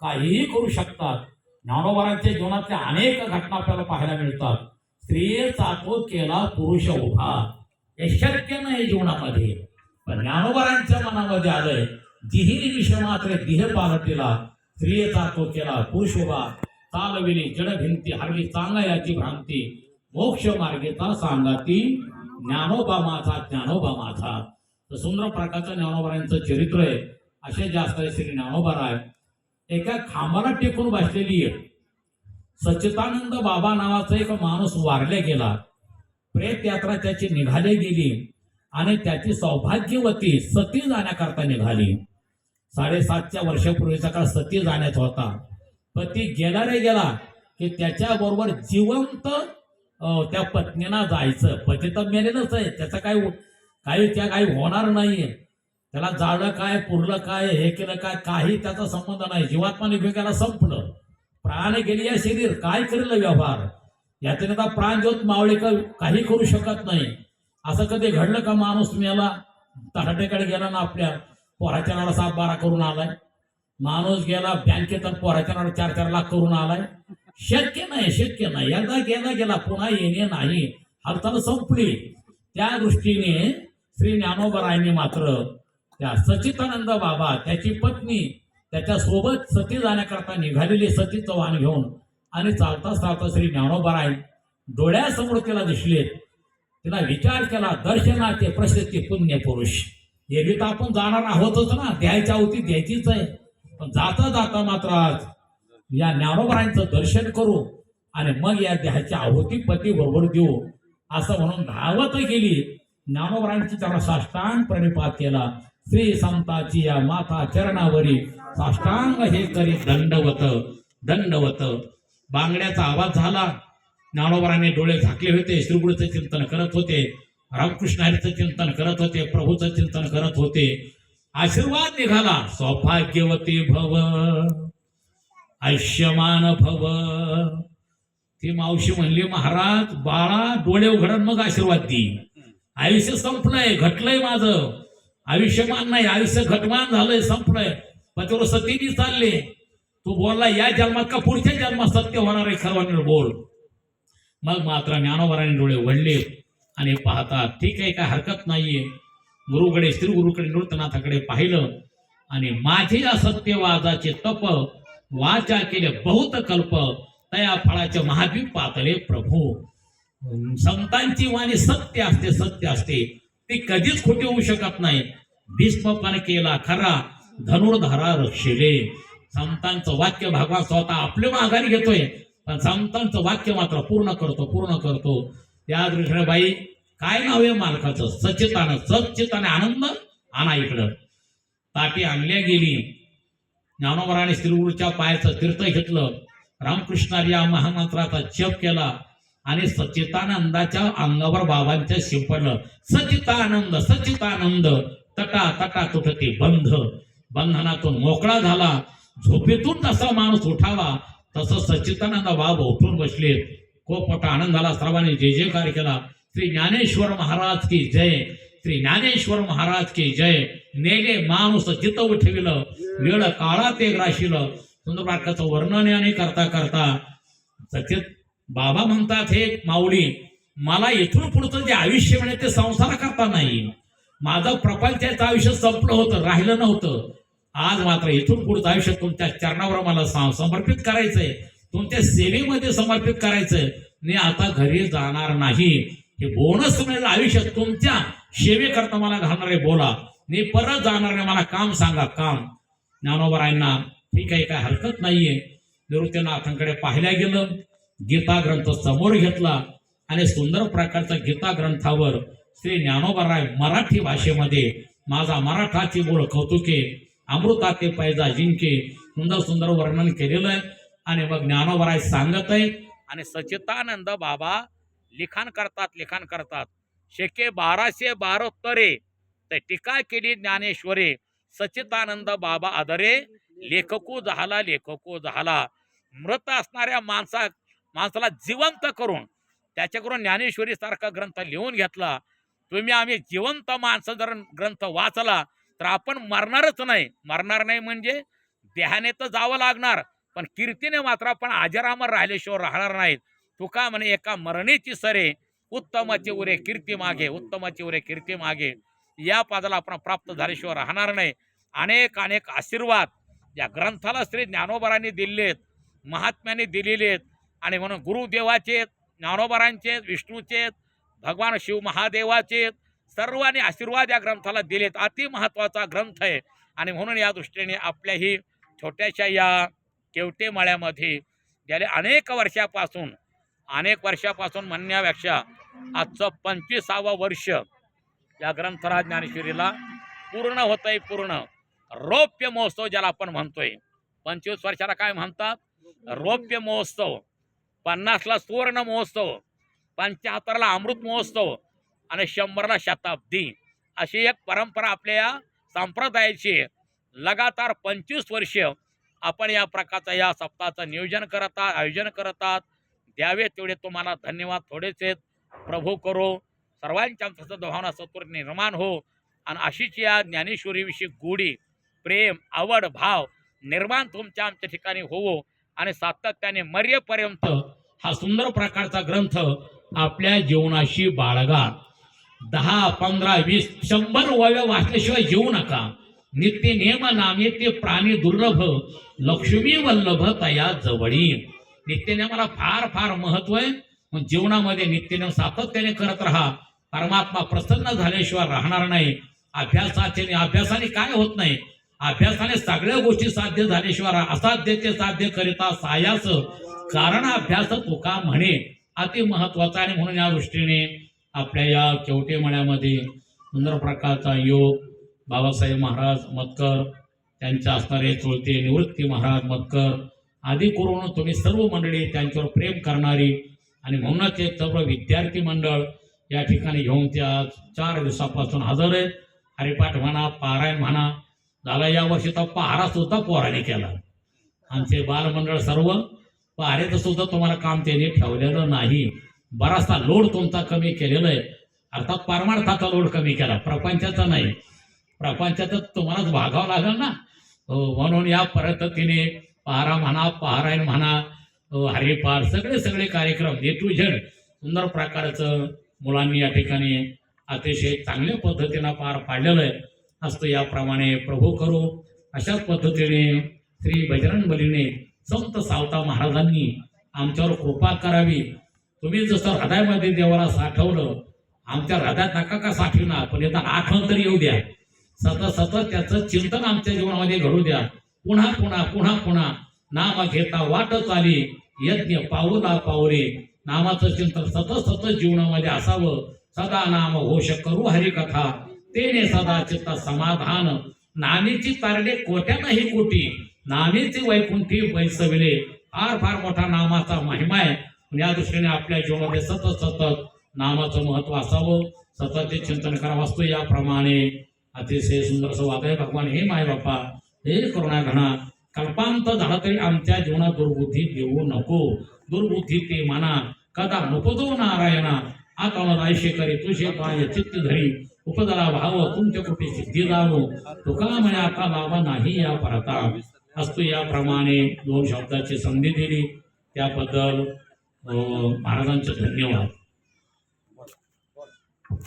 काहीही करू शकतात. ज्ञानोबारांच्या जीवनातल्या अनेक घटना आपल्याला पाहायला मिळतात. स्त्रियेचा तो केला पुरुष उभा. हे शक्य नाही जीवनामध्ये. पण ज्ञानोबारांच्या मनामध्ये आलंय जिही विषय मात्र देह पालटीला. स्त्रियेचा तो केला पुरुष उभा. चालविली जड भिंती हरली चांगला याची भ्रांती. मोक्ष मार्गेचा सांगाती ज्ञानोबा माझा ज्ञानोबा माझा. तर सुंदर प्रकारचं ज्ञानोबारांचं चरित्र आहे. असे जास्त श्री ज्ञानोबाराय एका खांबाला टेकून बसलेली आहे सच्चिदानंद बाबा नावाचा एक माणूस वारले गेला. प्रेत यात्रा त्याची निघाली गेली आणि त्याची सौभाग्यवती सती जाण्याकरता निघाली. साडेसातच्या वर्षापूर्वीचा काळ सती जाण्याचा होता. पण ती गेला रे गेला की त्याच्याबरोबर जिवंत त्या पत्नीना जायचं. पती तर मेलेलंच आहे त्याचं काय काही त्या काही होणार नाहीये. त्याला जाळलं काय पुरलं काय हे केलं काय काही त्याचा संबंध नाही. जीवात्मा निघून संपलं. प्राण गेली या शरीर. काय करेल व्यवहार? यातून आता प्राण ज्योत मावळे काही करू शकत नाही. असं कधी घडलं का माणूस तुम्ही याला तटाटेकडे गेला ना आपल्या. पोराच्या नावाला सात बारा करून आलाय. माणूस गेला बँकेत आणि पोराच्या चार चार लाख करून आलाय. शक्य नाही शक्य नाही. एकदा गेला गेला. पुन्हा येणे नाही. हालचाल संपली. त्या दृष्टीने श्री ज्ञानोबरायने मात्र त्या सचितानंद बाबा त्याची पत्नी त्याच्यासोबत सती जाण्याकरता निघालेली सतीचं वाहन घेऊन आणि चालता चालता श्री ज्ञानोबराय डोळ्यासमोर तिला दिसलेत. तिला विचार केला दर्शनाचे प्रसिद्धी पुण्य पुरुष एरवी तर आपण जाणार आहोतच ना द्यायच्या होती द्यायचीच आहे. पण जाता जाता मात्र आज या ज्ञानोबरांचं दर्शन करू आणि मग या देहाची आहुती पती बरोबर देऊ असं म्हणून धावत गेली. ज्ञानोबरायांची त्याला साष्टांग प्रणिपात केला. श्री संताची या माता चरणावरी. साष्टांग हे करी दंडवत दंडवत. बांगड्याचा आवाज झाला. ज्ञानोबराने डोळे झाकले होते श्रीगुरूचं चिंतन करत होते रामकृष्ण हरीचं चिंतन करत होते प्रभूचं चिंतन करत होते. आशीर्वाद निघाला. सौभाग्यवती भव आयुष्यमान भव. ती मावशी म्हणली महाराज बाळा डोळे उघडून मग आशीर्वाद दी. आयुष्य संपलंय घटलंय माझं. आयुष्यमान नाही आयुष्य घटमान झालंय संपलंय. पतीवर सतीने चालले. तो बोलला या जन्मात का पुढच्या जन्मात सत्य होणार आहे खरवानीर बोल. मग मात्र ज्ञानोबराने डोळे वडले आणि पाहतात ठीक आहे काय हरकत नाहीये. गुरुकडे श्री गुरुकडे नृत्यनाथाकडे पाहिलं आणि माझे या सत्यवादाचे तप वाचा केले बहुत कल्प तया फळाचे महाद्वीप पातळे प्रभू. संतांची वाणी सत्य असते सत्य असते. ती कधीच खोटी होऊ शकत नाही. भीष्मपण केला खरा धनुर्धारा रक्षिले. संतांचं वाक्य भगवान स्वतः आपले माघारी घेतोय. पण संतांचं वाक्य मात्र पूर्ण करतो पूर्ण करतो. त्या दृष्टीने बाई काय नाव आहे मालकाचं? सचितान सचिताने आनंद आणा इकडं. ताटी आणल्या गेली. ज्ञानोबराने श्रीगुरूच्या पायाचं तीर्थ घेतलं. रामकृष्णारी या महामंत्राचा जप केला. आणि सचितानंदाच्या अंगावर बाबांच्या शिंपडलं सचितानंद सचितानंद तटा तटा तुटते बंध. बंधनातून मोकळा झाला. झोपेतून तसा माणूस उठावा. तसं सचितानंद बाब उठून बसले. खूप मोठा आनंद झाला सर्वांनी जय जयकार केला. श्री ज्ञानेश्वर महाराज की जय. श्री ज्ञानेश्वर महाराज की जय. नेले माणूस जित उठविलं वेळ काळा ते ग्राशीलं सुंदर प्रकारचं वर्णन याने करता करता सचित बाबा म्हणतात हे माऊली मला इथून पुढचं जे आयुष्य म्हणे ते संसार करता नाही. माझं प्रपंचाचं आयुष्य संपलं होतं राहिलं नव्हतं. आज मात्र इथून पुढचं आयुष्य तुमच्या चरणावर मला सम- समर्पित करायचंय. तुमच्या सेवेमध्ये समर्पित करायचंय. मी आता घरी जाणार नाही. हे बोनस मिळेल आयुष्य तुमच्या सेवेकरता मला घालणार आहे बोला. मी परत जाणार नाही मला काम सांगा काम. ज्ञानोबरायांना ठीक आहे काय हरकत नाहीये. निवृत्तीनाथांकडे पाहिल्या गेलं. गीता ग्रंथ समोर घेतला आणि सुंदर प्रकारचा गीता ग्रंथावर श्री ज्ञानोबराय मराठी भाषेमध्ये माझा मराठाची बोळ कौतुके अमृताते पैजा जिंके सुंदर सुंदर वर्णन केलेलं आहे. आणि मग ज्ञानोबराय सांगत आहे आणि सचितानंद बाबा लिखाण करतात लिखाण करतात. शेके बाराशे बारोत्तरे ते टीका केली ज्ञानेश्वरे सचितानंद बाबा आदरे लेखकू झाला लेखकू झाला. मृत असणाऱ्या माणसा माणसाला जिवंत करून त्याच्याकडून ज्ञानेश्वरी सारखा ग्रंथ लिहून घेतला. तुम्ही आम्ही जिवंत माणसं जर ग्रंथ वाचला तर आपण मरणारच नाही. मरणार नाही म्हणजे देहाने तर जावं लागणार पण कीर्तीने मात्र आपण आजरामर राहिल्याशिवाय राहणार नाहीत. तुका म्हणे एका मरणीची सरे उत्तमाची उरे कीर्ती मागे उत्तमाची उरे कीर्ती मागे. या पदाला आपण प्राप्त झाल्याशिवाय राहणार नाही. अनेक अनेक आशीर्वाद या ग्रंथाला श्री ज्ञानोबरांनी दिलेले आहेत महात्म्याने दिलेले आहेत आणि म्हणून गुरुदेवाचे ज्ञानोबरांचे विष्णूचे भगवान शिव महादेवाचे सर्वांनी आशीर्वाद या ग्रंथाला दिलेत. अति महत्त्वाचा ग्रंथ आहे. आणि म्हणून या दृष्टीने आपल्याही छोट्याशा या केवटे माळ्यामध्ये गेल्या अनेक वर्षापासून अनेक वर्षापासून म्हणण्यापेक्षा आजचं पंचवीसावं वर्ष या ग्रंथराज ज्ञानेश्वरीला पूर्ण होतं आहे पूर्ण. रौप्य महोत्सव ज्याला आपण म्हणतोय. पंचवीस वर्षाला काय म्हणतात? रौप्य महोत्सव. पन्नासला सुवर्ण महोत्सव पंच्याहत्तरला अमृत महोत्सव आणि शंभरला शताब्दी अशी एक परंपरा आपल्या या संप्रदायाची लगातार पंचवीस वर्ष आपण या प्रकारचं या सप्ताहाचं नियोजन करत आहात आयोजन करत आहात. द्यावे तेवढे तुम्हाला धन्यवाद. थोडेच आहेत. प्रभू करो. सर्वांच्या आमचं भावना सत्वर निर्माण हो. आणि अशीच या ज्ञानेश्वरीविषयी गोडी प्रेम आवड भाव निर्माण तुमच्या आमच्या ठिकाणी होवो आणि सातत्याने मर्यपर्यंत हा सुंदर प्रकारचा ग्रंथ आपल्या जीवनाशी बाळगा. दहा पंधरा वीस शंभर वव्या वाचल्याशिवाय जेवू नका. नित्य नेम नामे ते प्राणी दुर्लभ लक्ष्मी वल्लभ तया जवळी. नित्यनेमाला फार फार महत्त्व आहे. मग जीवनामध्ये नित्यनेम सातत्याने करत राहा. परमात्मा प्रसन्न झाल्याशिवाय राहणार नाही. अभ्यासाचे अभ्यासाने काय होत नाही? अभ्यासाने सगळ्या गोष्टी साध्य झाल्याशिवाय असाध्य ते साध्य करिता सायास. कारण अभ्यास तुका म्हणे अति महत्त्वाचा आणि म्हणून या दृष्टीने आपल्या या केवटे मळ्यामध्ये सुंदर प्रकारचा योग बाबासाहेब महाराज मतकर त्यांच्या असणारे चुलते निवृत्ती महाराज मतकर आदी करून तुम्ही सर्व मंडळी त्यांच्यावर प्रेम करणारी आणि म्हणूनच ते सर्व विद्यार्थी मंडळ या ठिकाणी घेऊन ते आज चार दिवसापासून हजर आहेत हरिपाठ म्हणा पारायण म्हणा झाला या वर्षी तर पहारा सुद्धा पोराने केला. आमचे बालमंडळ सर्व पहारेचं सुद्धा तुम्हाला काम त्यांनी ठेवलेलं नाही. बराचसा लोड तुमचा कमी केलेला आहे. अर्थात परमार्थाचा लोड कमी केला. प्रपंचाचा नाही. प्रपंचाचं तुम्हालाच भागावं लागेल ना? हो, म्हणून या पद्धतीने पहारा म्हणा पहारायण म्हणा हो, हरिपार सगळे सगळे कार्यक्रम ए टू झेड सुंदर प्रकारचं मुलांनी या ठिकाणी अतिशय चांगल्या पद्धतीनं पार पाडलेलं आहे. असतो याप्रमाणे प्रभू करू. अशाच पद्धतीने श्री बजरंग बलीने संत सावता महाराजांनी आमच्यावर कृपा करावी. तुम्ही जसं हृदयामध्ये देवाला साठवलं आमच्या हृदयात नका का साठविना पण येतात आठवण तरी येऊ द्या. सतत सतत त्याचं चिंतन आमच्या जीवनामध्ये घडू द्या. पुन्हा पुन्हा पुन्हा पुन्हा नाम घेता वाटच आली यज्ञ पाऊला पावले नामाचं चिंतन सतत सतत जीवनामध्ये असावं. सदा नाम घोष करू हरिकथा. तेने सदा चित्त समाधान. नामेची तारडे कोट्यानही कोटी. नानीची वैकुंठी बैसविले फार फार मोठा नामाचा महिमा आहे. या दृष्टीने आपल्या जीवनामध्ये सतत सतत नामाचं महत्त्व असावं. सतत ते चिंतन करावं असतो याप्रमाणे. अतिशय सुंदर असं आहे. भगवान हे माय बापा हे करुणा घणा कल्पांत झाला तरी आमच्या जीवनात दुर्बुद्धी देऊ नको. दुर्बुद्धी ते म्हणा कदा नुपदो नारायणा. आता रायशे करी तुझे चित्त धरी. उपदला भाव तुमच्या कृपे सिद्धी जावो तुका म्हणे आता बाबा नाही या परता। असतो याप्रमाणे दोन शब्दाची संधी दिली. त्याबद्दल महाराजांचे धन्यवाद.